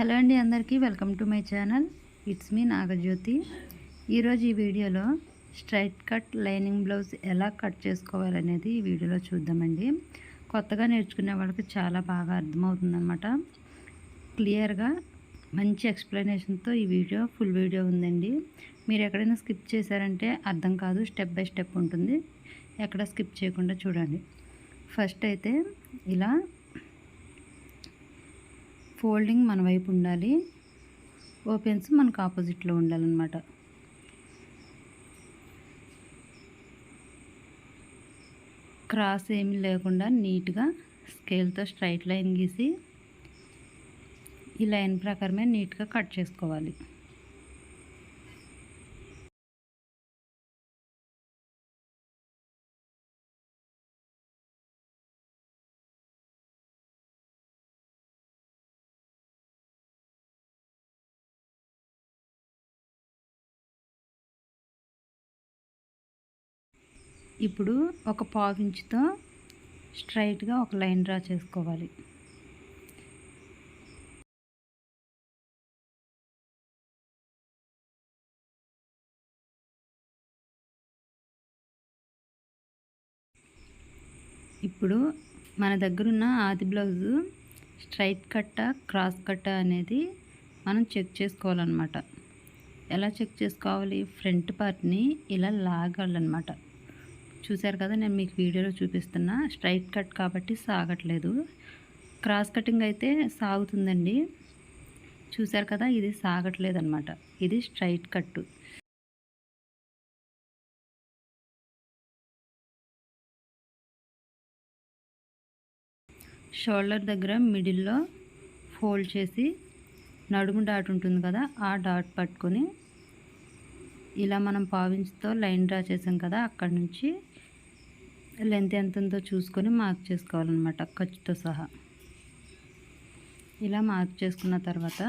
Hello అండి అందరికీ welcome to my channel. It's me Nagajyothi. ఈరోజు ఈ వీడియోలో స్ట్రైట్ కట్ లైనింగ్ బ్లౌజ్ ఎలా కట్ చేసుకోవాలనేది ఈ వీడియోలో చూద్దామండి. కొత్తగా నేర్చుకునే వాళ్ళకి చాలా బాగా అర్థమవుతుందన్నమాట. క్లియర్గా మంచి ఎక్స్ప్లెనేషన్తో ఈ వీడియో ఫుల్ వీడియో ఉందండి. మీరు ఎక్కడైనా స్కిప్ చేశారంటే అర్థం కాదు స్టెప్ బై స్టెప్ ఉంటుంది. ఎక్కడ స్కిప్ చేయకుండా చూడండి. ఫస్ట్ అయితే ఇలా ఫోల్డింగ్ మన వైపు ఉండాలి. ఓపెన్స్ మనకు ఆపోజిట్లో ఉండాలన్నమాట. క్రాస్ ఏమి లేకుండా నీట్గా స్కేల్తో స్ట్రైట్ లైన్ గీసి ఈ లైన్ ప్రకారమే నీట్గా కట్ చేసుకోవాలి. ఇప్పుడు ఒక పావు ఇంచుతో స్ట్రైట్గా ఒక లైన్ డ్రా చేసుకోవాలి. ఇప్పుడు మన దగ్గరున్న ఆది బ్లౌజు స్ట్రైట్ కట్ట క్రాస్ కట్ట అనేది మనం చెక్ చేసుకోవాలన్నమాట. ఎలా చెక్ చేసుకోవాలి? ఫ్రంట్ పార్ట్ని ఇలా లాగాలన్నమాట. చూశారు కదా నేను మీకు వీడియోలో చూపిస్తున్నా. స్ట్రైట్ కట్ కాబట్టి సాగట్లేదు. క్రాస్ కటింగ్ అయితే సాగుతుందండి. చూశారు కదా ఇది సాగట్లేదు అనమాట ఇది స్ట్రైట్ కట్టు షోల్డర్ దగ్గర మిడిల్లో ఫోల్డ్ చేసి నడుము డాట్ ఉంటుంది కదా ఆ డాట్ పట్టుకొని ఇలా మనం పావించుతో లైన్ డ్రా చేసాం కదా అక్కడ నుంచి లెంత్ ఎంత ఉందో చూసుకొని మార్క్ చేసుకోవాలన్నమాట ఖర్చుతో సహా. ఇలా మార్క్ చేసుకున్న తర్వాత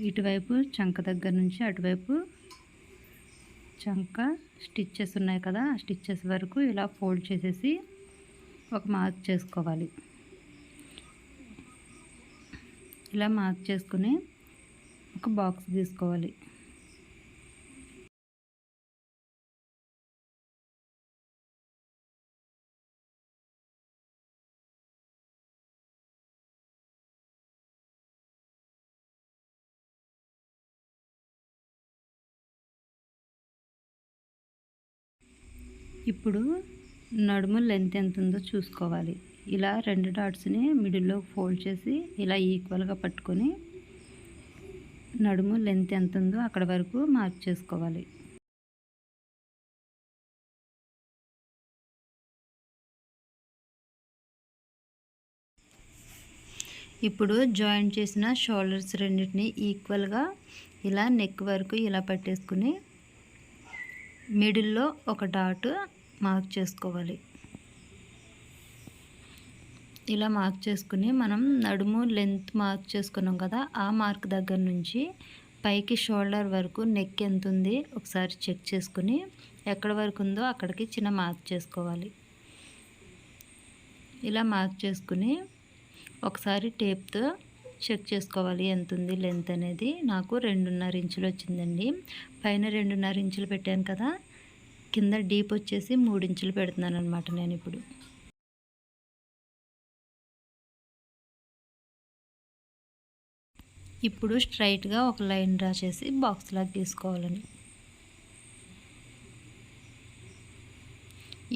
ఇటువైపు చంక దగ్గర నుంచి అటువైపు చంక స్టిచ్చెస్ ఉన్నాయి కదా ఆ స్టిచ్చెస్ వరకు ఇలా ఫోల్డ్ చేసేసి ఒక మార్క్ చేసుకోవాలి. ఇలా మార్క్ చేసుకుని ఒక బాక్స్ తీసుకోవాలి. ఇప్పుడు నడుము లెంత్ ఎంత ఉందో చూసుకోవాలి. ఇలా రెండు డాట్స్ని మిడిల్లో ఫోల్డ్ చేసి ఇలా ఈక్వల్గా పట్టుకొని నడుము లెంత్ ఎంత ఉందో అక్కడ వరకు మార్క్ చేసుకోవాలి. ఇప్పుడు జాయింట్ చేసిన షోల్డర్స్ రెండింటిని ఈక్వల్గా ఇలా నెక్ వరకు ఇలా పట్టేసుకుని మిడిల్లో ఒక డాట్ మార్క్ చేసుకోవాలి. ఇలా మార్క్ చేసుకుని మనం నడుము లెంత్ మార్క్ చేసుకున్నాం కదా ఆ మార్క్ దగ్గర నుంచి పైకి షోల్డర్ వరకు నెక్ ఎంత ఉంది ఒకసారి చెక్ చేసుకుని ఎక్కడ వరకు ఉందో అక్కడికి చిన్న మార్క్ చేసుకోవాలి. ఇలా మార్క్ చేసుకుని ఒకసారి టేప్తో చెక్ చేసుకోవాలి ఎంత ఉంది లెంత్ అనేది. నాకు రెండున్నర ఇంచులు వచ్చిందండి. పైన రెండున్నర ఇంచులు పెట్టాను కదా కింద డీప్ వచ్చేసి మూడించులు పెడుతున్నాను అనమాట నేను ఇప్పుడు. ఇప్పుడు స్ట్రైట్గా ఒక లైన్ డ్రా చేసి బాక్స్ లాగా తీసుకోవాలని.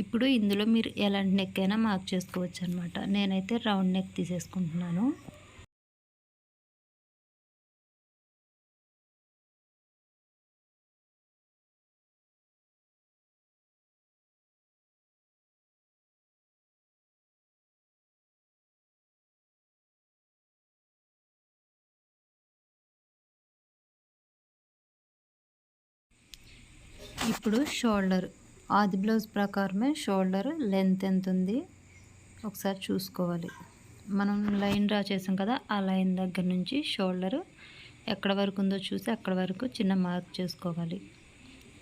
ఇప్పుడు ఇందులో మీరు ఎలాంటి నెక్ అయినా మార్క్ చేసుకోవచ్చు అనమాట నేనైతే రౌండ్ నెక్ తీసేసుకుంటున్నాను. ఇప్పుడు షోల్డర్. ఆది బ్లౌజ్ ప్రకారమే షోల్డర్ లెంత్ ఎంత ఉంది? ఒకసారి చూసుకోవాలి. మనం లైన్ డ్రా చేసాం కదా ఆ లైన్ దగ్గర నుంచి షోల్డర్ ఎక్కడ వరకు ఉందో చూసి అక్కడ వరకు చిన్న మార్క్ చేసుకోవాలి.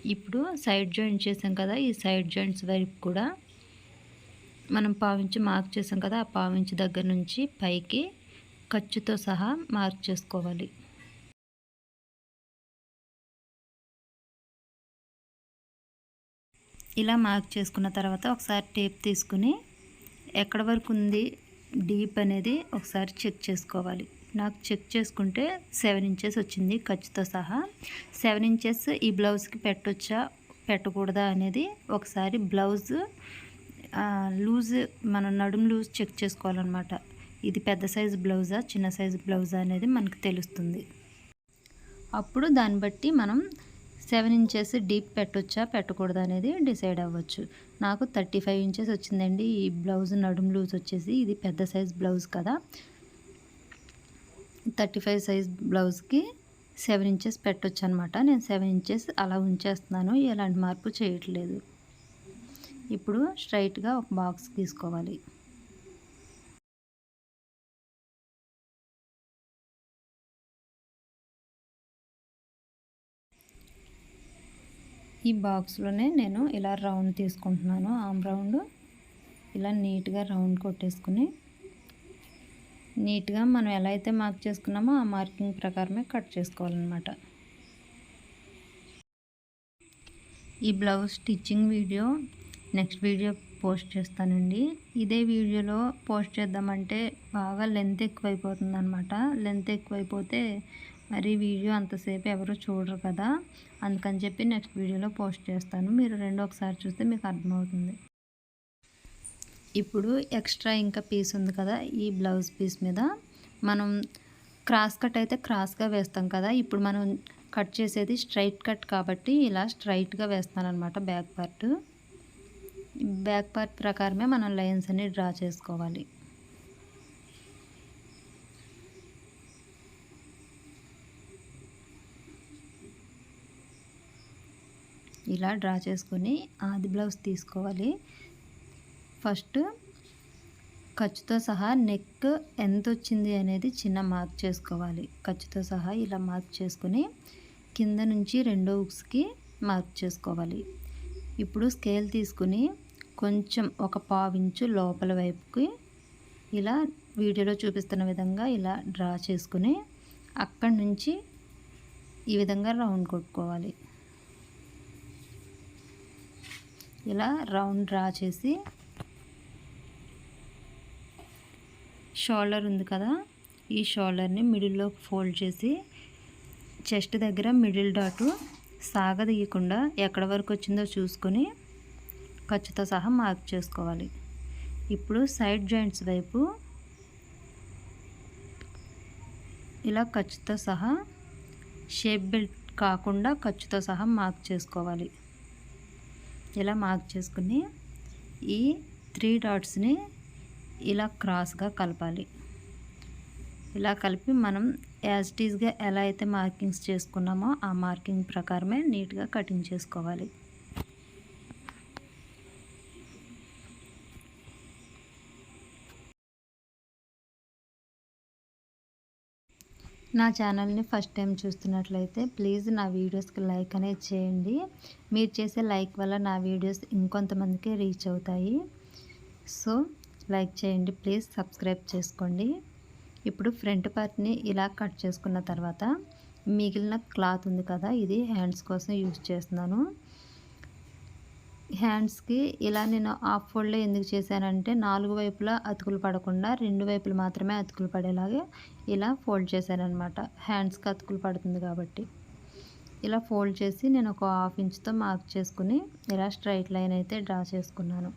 ఇప్పుడు సైడ్ జాయింట్ చేసాం కదా ఈ సైడ్ జాయింట్స్ వైపు కూడా మనం పావించి మార్క్ చేసాం కదా ఆ పావించి దగ్గర నుంచి పైకి ఖర్చుతో సహా మార్క్ చేసుకోవాలి. ఇలా మార్క్ చేసుకున్న తర్వాత ఒకసారి టేప్ తీసుకుని ఎక్కడ వరకు ఉంది డీప్ అనేది ఒకసారి చెక్ చేసుకోవాలి. నాకు చెక్ చేసుకుంటే సెవెన్ ఇంచెస్ వచ్చింది ఖర్చుతో సహా. సెవెన్ ఇంచెస్ ఈ బ్లౌజ్కి పెట్టొచ్చా పెట్టకూడదా అనేది ఒకసారి బ్లౌజ్ లూజ్ మన నడుము లూజ్ చెక్ చేసుకోవాలన్నమాట. ఇది పెద్ద సైజు బ్లౌజా చిన్న సైజు బ్లౌజా అనేది మనకు తెలుస్తుంది. అప్పుడు దాన్ని బట్టి మనం సెవెన్ ఇంచెస్ డీప్ పెట్టొచ్చా? పెట్టకూడదా అనేది డిసైడ్ అవ్వచ్చు. నాకు థర్టీ ఫైవ్ ఇంచెస్ వచ్చిందండి. ఈ బ్లౌజ్ నడుము లూజ్ వచ్చేసి ఇది పెద్ద సైజ్ బ్లౌజ్ కదా. థర్టీ ఫైవ్ సైజ్ బ్లౌజ్కి సెవెన్ ఇంచెస్ పెట్టొచ్చు అనమాట నేను సెవెన్ ఇంచెస్ అలా ఉంచేస్తున్నాను. ఎలాంటి మార్పు చేయట్లేదు. ఇప్పుడు స్ట్రైట్గా ఒక బాక్స్ తీసుకోవాలి. ఈ బాక్స్లోనే నేను ఇలా రౌండ్ తీసుకుంటున్నాను. ఆమ్ రౌండ్ ఇలా నీట్గా రౌండ్ కొట్టేసుకుని నీట్గా మనం ఎలా అయితే మార్క్ చేసుకున్నామో ఆ మార్కింగ్ ప్రకారమే కట్ చేసుకోవాలన్నమాట. ఈ blouse stitching video next video post చేస్తానండి. ఇదే వీడియోలో పోస్ట్ చేద్దామంటే బాగా లెంత్ ఎక్కువైపోతుంది అనమాట లెంత్ ఎక్కువైపోతే మరి వీడియో అంతసేపు ఎవరు చూడరు కదా. అందుకని చెప్పి నెక్స్ట్ వీడియోలో పోస్ట్ చేస్తాను. మీరు రెండు ఒకసారి చూస్తే మీకు అర్థమవుతుంది. ఇప్పుడు ఎక్స్ట్రా ఇంకా పీస్ ఉంది కదా ఈ బ్లౌజ్ పీస్ మీద. మనం క్రాస్ కట్ అయితే క్రాస్గా వేస్తాం కదా. ఇప్పుడు మనం కట్ చేసేది స్ట్రైట్ కట్ కాబట్టి ఇలా స్ట్రైట్గా వేస్తాను అనమాట బ్యాక్ పార్ట్. బ్యాక్ పార్ట్ ప్రకారమే మనం లైన్స్ అన్ని డ్రా చేసుకోవాలి. ఇలా డ్రా చేసుకొని ఆది బ్లౌజ్ తీసుకోవాలి. ఫస్ట్ ఖర్చుతో సహా నెక్ ఎంత వచ్చింది అనేది చిన్న మార్క్ చేసుకోవాలి. ఖర్చుతో సహా ఇలా మార్క్ చేసుకొని కింద నుంచి రెండో ఉక్స్కి మార్క్ చేసుకోవాలి. ఇప్పుడు స్కేల్ తీసుకుని కొంచెం ఒక పావించు లోపల వైపుకి ఇలా వీడియోలో చూపిస్తున్న విధంగా ఇలా డ్రా చేసుకుని అక్కడి నుంచి ఈ విధంగా రౌండ్ కొట్టుకోవాలి. ఇలా రౌండ్ డ్రా చేసి షోల్డర్ ఉంది కదా ఈ షోల్డర్ని మిడిల్లో ఫోల్డ్ చేసి చెస్ట్ దగ్గర మిడిల్ డాటు సాగదీయకుండా ఎక్కడ వరకు వచ్చిందో చూసుకొని ఖర్చుతో సహా మార్క్ చేసుకోవాలి. ఇప్పుడు సైడ్ జాయింట్స్ వైపు ఇలా ఖర్చుతో సహా షేప్ బెల్ట్ కాకుండా ఖర్చుతో సహా మార్క్ చేసుకోవాలి. ఇలా మార్క్ చేసుకుని ఈ త్రీ డాట్స్ని ఇలా క్రాస్గా కలపాలి. ఇలా కలిపి మనం యాజ్ టీజ్గా ఎలా అయితే మార్కింగ్స్ చేసుకున్నామో ఆ మార్కింగ్ ప్రకారమే నీట్గా కటింగ్ చేసుకోవాలి. నా ఛానల్ని ఫస్ట్ టైం చూస్తున్నట్లయితే ప్లీజ్ నా వీడియోస్కి లైక్ అనేది చేయండి. మీరు చేసే లైక్ వల్ల నా వీడియోస్ ఇంకొంతమందికి రీచ్ అవుతాయి. సో లైక్ చేయండి ప్లీజ్ సబ్స్క్రైబ్ చేసుకోండి. ఇప్పుడు ఫ్రంట్ పార్ట్ని ఇలా కట్ చేసుకున్న తర్వాత మిగిలిన క్లాత్ ఉంది కదా ఇది హ్యాండ్స్ కోసం యూజ్ చేస్తున్నాను. హ్యాండ్స్కి ఇలా నేను హాఫ్ ఫోల్డ్లో ఎందుకు చేశానంటే నాలుగు వైపులా అతుకులు పడకుండా రెండు వైపులు మాత్రమే అతుకులు పడేలాగే ఇలా ఫోల్డ్ చేశానమాట హ్యాండ్స్కి అతుకులు పడుతుంది కాబట్టి. ఇలా ఫోల్డ్ చేసి నేను ఒక హాఫ్ ఇంచ్తో మార్క్ చేసుకుని ఇలా స్ట్రైట్ లైన్ అయితే డ్రా చేసుకున్నాను.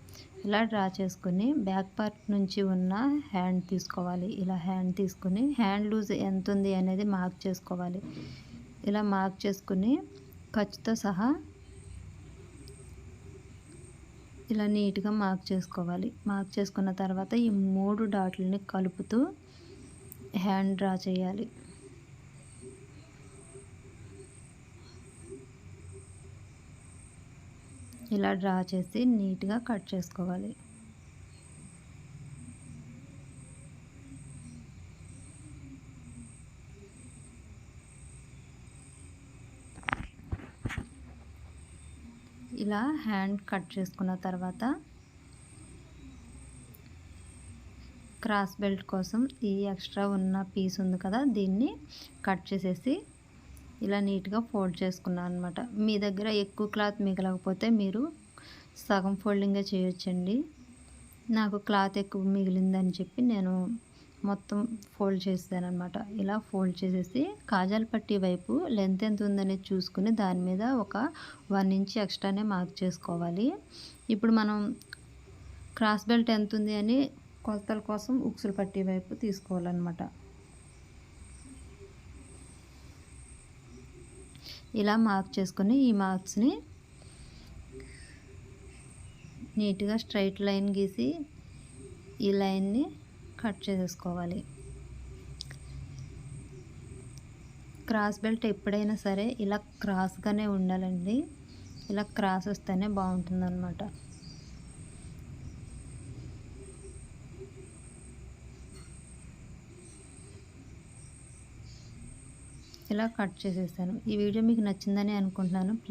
ఇలా డ్రా చేసుకుని బ్యాక్ పార్ట్ నుంచి ఉన్న హ్యాండ్ తీసుకోవాలి. ఇలా హ్యాండ్ తీసుకుని హ్యాండ్ లూజ్ ఎంత ఉంది అనేది మార్క్ చేసుకోవాలి. ఇలా మార్క్ చేసుకుని ఖర్చుతో సహా ఇలా నీట్గా మార్క్ చేసుకోవాలి. మార్క్ చేసుకున్న తర్వాత ఈ మూడు డాట్లని కలుపుతూ హ్యాండ్ డ్రా చేయాలి. ఇలా డ్రా చేసి నీట్గా కట్ చేసుకోవాలి. ఇలా హ్యాండ్ కట్ చేసుకున్న తర్వాత క్రాస్ బెల్ట్ కోసం ఈ ఎక్స్ట్రా ఉన్న పీస్ ఉంది కదా దీన్ని కట్ చేసేసి ఇలా నీట్గా ఫోల్డ్ చేసుకున్నాను అనమాట మీ దగ్గర ఎక్కువ క్లాత్ మిగలకపోతే మీరు సగం ఫోల్డింగే చేయొచ్చండి. నాకు క్లాత్ ఎక్కువ మిగిలిందని చెప్పి నేను మొత్తం ఫోల్డ్ చేసాను అనమాట ఇలా ఫోల్డ్ చేసేసి కాజాల పట్టి వైపు లెంత్ ఎంత ఉందనేది చూసుకుని దాని మీద ఒక వన్ ఇంచ్ ఎక్స్ట్రానే మార్క్ చేసుకోవాలి. ఇప్పుడు మనం క్రాస్ బెల్ట్ ఎంత ఉంది అని కొలతల కోసం ఉక్సులు పట్టే వైపు తీసుకోవాలన్నమాట. ఇలా మార్క్ చేసుకొని ఈ మార్క్స్ని నీట్గా స్ట్రైట్ లైన్ గీసి ఈ లైన్ని కట్ చేసేసుకోవాలి క్రాస్ బెల్ట్ ఎప్పుడైనా సరే ఇలా క్రాస్గానే ఉండాలండి. ఇలా క్రాస్ వస్తేనే బాగుంటుంది ఇలా కట్ చేసేసాను. ఈ వీడియో మీకు నచ్చిందని అనుకుంటున్నాను.